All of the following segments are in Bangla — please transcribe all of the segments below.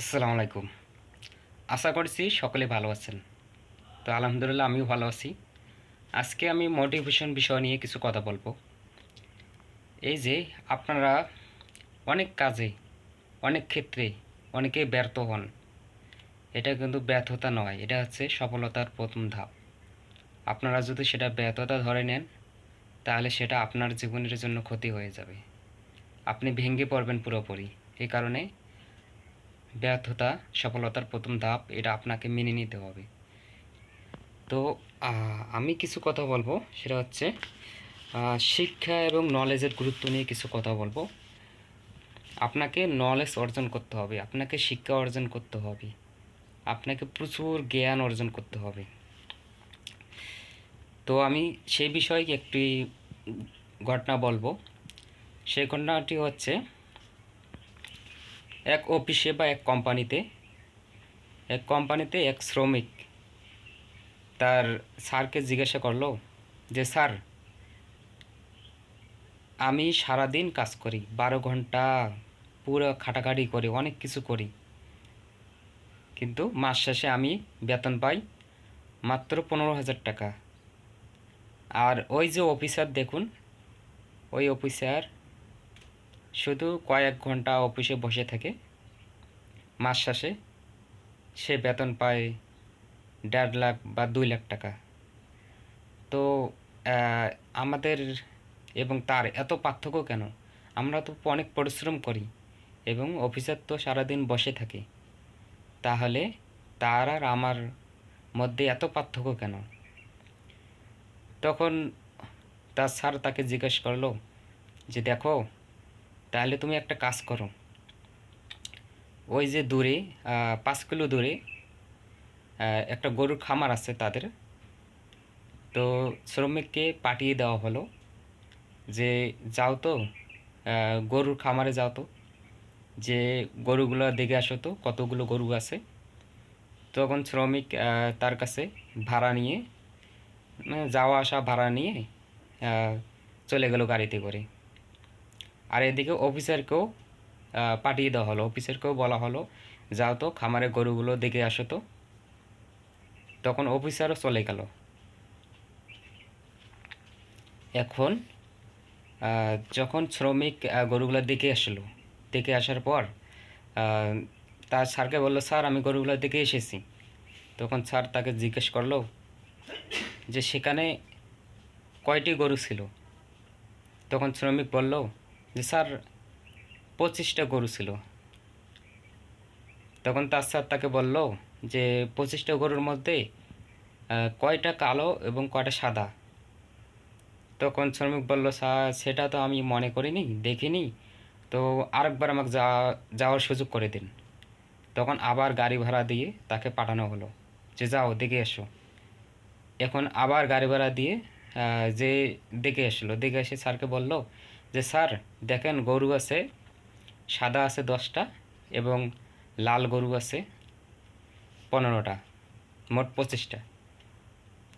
আসসালামু আলাইকুম। আশা করছি সকলে ভালো আছেন। তো আলহামদুলিল্লাহ আমিও ভালো আছি। আজকে আমি মোটিভেশন বিষয় নিয়ে কিছু কথা বলব। এই যে আপনারা অনেক কাজে, অনেক ক্ষেত্রে অনেকে ব্যর্থ হন। এটা কিন্তু ব্যর্থতা নয়, এটা হচ্ছে সফলতার প্রথম ধাপ। আপনারা যদি সেটা ব্যর্থতা ধরে নেন, তাহলে সেটা আপনার জীবনের জন্য ক্ষতি হয়ে যাবে। আপনি ভেঙে পড়বেন পুরোপুরি। এই কারণে ব্যর্থতা, সফলতার প্রথম ধাপ, এটা আপনাকে মেনে নিতে হবে। তো আমি কিছু কথা বলব, সেটা হচ্ছে শিক্ষা এবং নলেজের গুরুত্ব নিয়ে কিছু কথা বলব। আপনাকে নলেজ অর্জন করতে হবে, আপনাকে শিক্ষা অর্জন করতে হবে, আপনাকে প্রচুর জ্ঞান অর্জন করতে হবে। তো, আমি সেই বিষয়ে একটি ঘটনা বলব। সেই ঘটনাটি হচ্ছে এক অফিসে বা এক কোম্পানিতে এক কোম্পানিতে এক শ্রমিক তার স্যারকে জিজ্ঞাসা করল যে, স্যার, আমি সারাদিন কাজ করি, বারো ঘণ্টা পুরো খাটাখাটি করি, অনেক কিছু করি। কিন্তু মাস শেষে আমি বেতন পাই মাত্র পনেরো হাজার টাকা। আর ওই যে অফিসার দেখুন, ওই অফিসার শুধু কয়েক ঘণ্টা অফিসে বসে থাকে। মাস শেষে সে বেতন পায় দেড় লাখ বা দুই লাখ টাকা। তো আমাদের এবং তার এত পার্থক্য কেন? আমরা তো অনেক পরিশ্রম করি এবং অফিসার তো সারাদিন বসে থাকে। তাহলে তার আর আমার মধ্যে এত পার্থক্য কেন? তখন তার স্যার তাকে জিজ্ঞেস করল যে, দেখো তাহলে তুমি একটা কাজ করো। ওই যে দূরে পাঁচ কিলো দূরে একটা গরুর খামার আছে তাদের। তো শ্রমিককে পাঠিয়ে দেওয়া হলো যে, যাও তো গরুর খামারে যাও তো। যে গরুগুলো দেখে আসো তো, কতগুলো গরু আছে। তখন শ্রমিক তার কাছে ভাড়া নিয়ে মানে যাওয়া আসা ভাড়া নিয়ে চলে গেল গাড়িতে করে। আর এদিকে অফিসারকেও পাঠিয়ে দেওয়া হলো। অফিসারকেও বলা হলো, যাও তো, খামারে গরুগুলো দেখে আসো তো। তখন অফিসারও চলে গেল। এখন যখন শ্রমিক গরুগুলো দেখে আসলো, দেখে আসার পর তার স্যারকে বলল, স্যার, আমি গরুগুলো দেখে এসেছি। তখন স্যার তাকে জিজ্ঞেস করল যে, সেখানে কয়টি গরু ছিল? তখন শ্রমিক বলল যে স্যার পঁচিশটা গরু ছিল। তখন তার স্যার তাকে বলল যে পঁচিশটা গরুর মধ্যে কয়টা কালো এবং কয়টা সাদা। তখন শ্রমিক বলল, স্যার, সেটা তো আমি মনে করিনি, দেখিনি। তো আরেকবার আমাকে যা, যাওয়ার সুযোগ করে দিন। তখন আবার গাড়ি ভাড়া দিয়ে তাকে পাঠানো হলো, যে যাও, দেখে এসো। এখন আবার গাড়ি ভাড়া দিয়ে যে দেখে আসলো দেখে এসে স্যারকে বলল যে, স্যার, দেখেন গরু আছে, সাদা আছে দশটা এবং লাল গরু আছে পনেরোটা, মোট পঁচিশটা।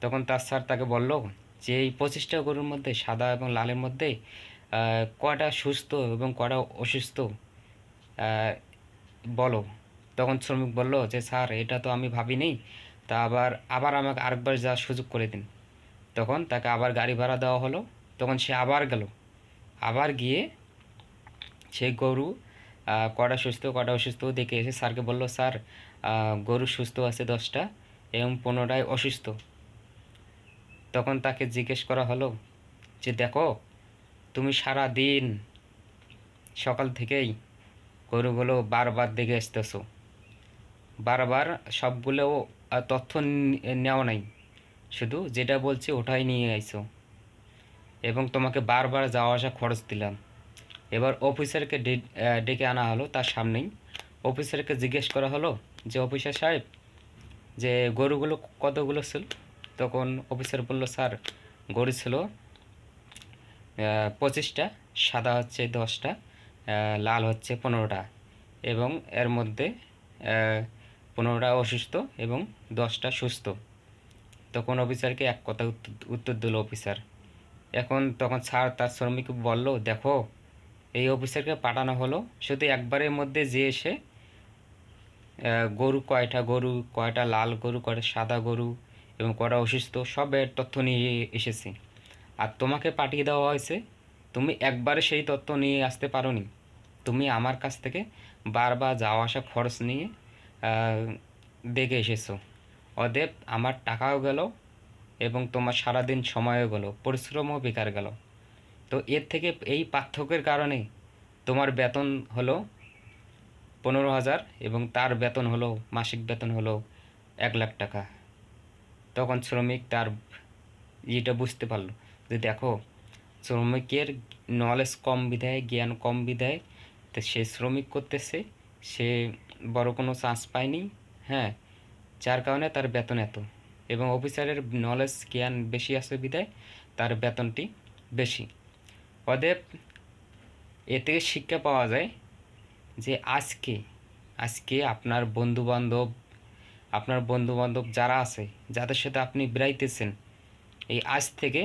তখন তার স্যার তাকে বলল যে, এই পঁচিশটা গরুর মধ্যে, সাদা এবং লালের মধ্যে কটা সুস্থ এবং কটা অসুস্থ বলো? তখন শ্রমিক বলল যে, স্যার, এটা তো আমি ভাবিনি, তা আবার আবার আমাকে আরেকবার যাওয়ার সুযোগ করে দিন। তখন তাকে আবার গাড়ি ভাড়া দেওয়া হলো। তখন সে আবার গেল। আবার গিয়ে সেই গরু কটা সুস্থ, কটা অসুস্থ দেখে এসে স্যারকে বলল, স্যার গরু সুস্থ আছে দশটা এবং পনেরোটায় অসুস্থ। তখন তাকে জিজ্ঞেস করা হলো যে, দেখো, তুমি সারা দিন সকাল থেকেই গরুগুলো বারবার দেখে আসতেছো। বারবার সবগুলো তথ্য নেওয়া নাই। শুধু যেটা বলছি ওটাই নিয়ে আইছো। এবং তোমাকে বারবার যাওয়া আসা খরচ দিলাম। এবার অফিসারকে ডেকে আনা হলো তার সামনেই। অফিসারকে জিজ্ঞেস করা হলো যে, অফিসার সাহেব, যে গরুগুলো কতগুলো ছিল? তখন অফিসার বলল, স্যার, গরু ছিল পঁচিশটা, সাদা হচ্ছে দশটা লাল হচ্ছে পনেরোটা এবং এর মধ্যে পনেরোটা অসুস্থ এবং দশটা সুস্থ। তখন অফিসারকে এক কথা উত্তর দিল অফিসার। এখন তখন স্যার তার শ্রমিক বলল, দেখো, এই অফিসারকে পাঠানো হলো। শুধু একবারের মধ্যে যে এসে গরু কয়টা গরু, কয়টা লাল গরু, কয়টা সাদা গরু এবং কয়টা অসুস্থ, সবের তথ্য নিয়ে এসেছি। আর তোমাকে পাঠিয়ে দেওয়া হয়েছে, তুমি একবারে সেই তথ্য নিয়ে আসতে পারোনি। তুমি আমার কাছ থেকে বারবার যাওয়া আসা খরচ নিয়ে দেখে এসেছ। অদেব আমার টাকাও গেল এবং তোমার সারাদিন সময়ও গেল, পরিশ্রমও বেকার গেল। তো এর থেকে এই পার্থক্যের কারণে তোমার বেতন হলো পনেরো হাজার এবং তার বেতন হলো, মাসিক বেতন হলো এক লাখ টাকা। তখন শ্রমিক তার ইয়েটা বুঝতে পারল যে দেখো, শ্রমিকের নলেজ কম বিধায়, জ্ঞান কম বিধায়, তো সে শ্রমিক করতেছে, সে বড় কোনো চান্স পায়নি হ্যাঁ যার কারণে তার বেতন এত। এবং অফিসারের নলেজ জ্ঞান বেশি আছে বিধায় তার বেতনটি বেশি। অদেব এ থেকে শিক্ষা পাওয়া যায় যে আজকে আজকে আপনার বন্ধু বান্ধব আপনার বন্ধু বান্ধব যারা আছে, যাদের সাথে আপনি বেড়াইতেছেন এই আজ থেকে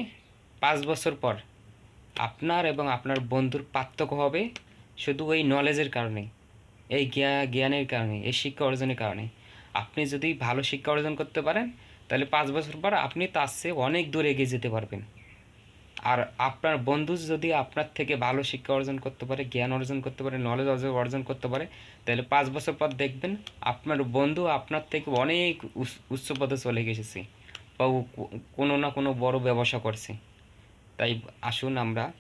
পাঁচ বছর পর আপনার এবং আপনার বন্ধুর পার্থক্য হবে শুধু ওই নলেজের কারণে, এই জ্ঞানের কারণে, এই শিক্ষা অর্জনের কারণে। আপনি যদি ভালো শিক্ষা অর্জন করতে পারেন তাহলে পাঁচ বছর পর আপনি তার চেয়ে অনেক দূর এগিয়ে যেতে পারবেন। আর আপনার বন্ধু যদি আপনার থেকে ভালো শিক্ষা অর্জন করতে পারে, জ্ঞান অর্জন করতে পারে নলেজ অর্জন করতে পারে, তাহলে পাঁচ বছর পর দেখবেন আপনার বন্ধু আপনার থেকে অনেক উচ্চ- পদে চলে গেছে বা কোনো না কোনো বড় ব্যবসা করছে। তাই আসুন আমরা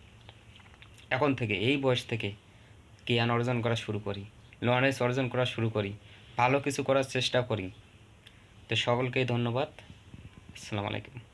এখন থেকে, এই বয়স থেকে জ্ঞান অর্জন করা শুরু করি নলেজ অর্জন করা শুরু করি, ভালো কিছু করার চেষ্টা করি। তো সকলকেই ধন্যবাদ। আসসালামু আলাইকুম।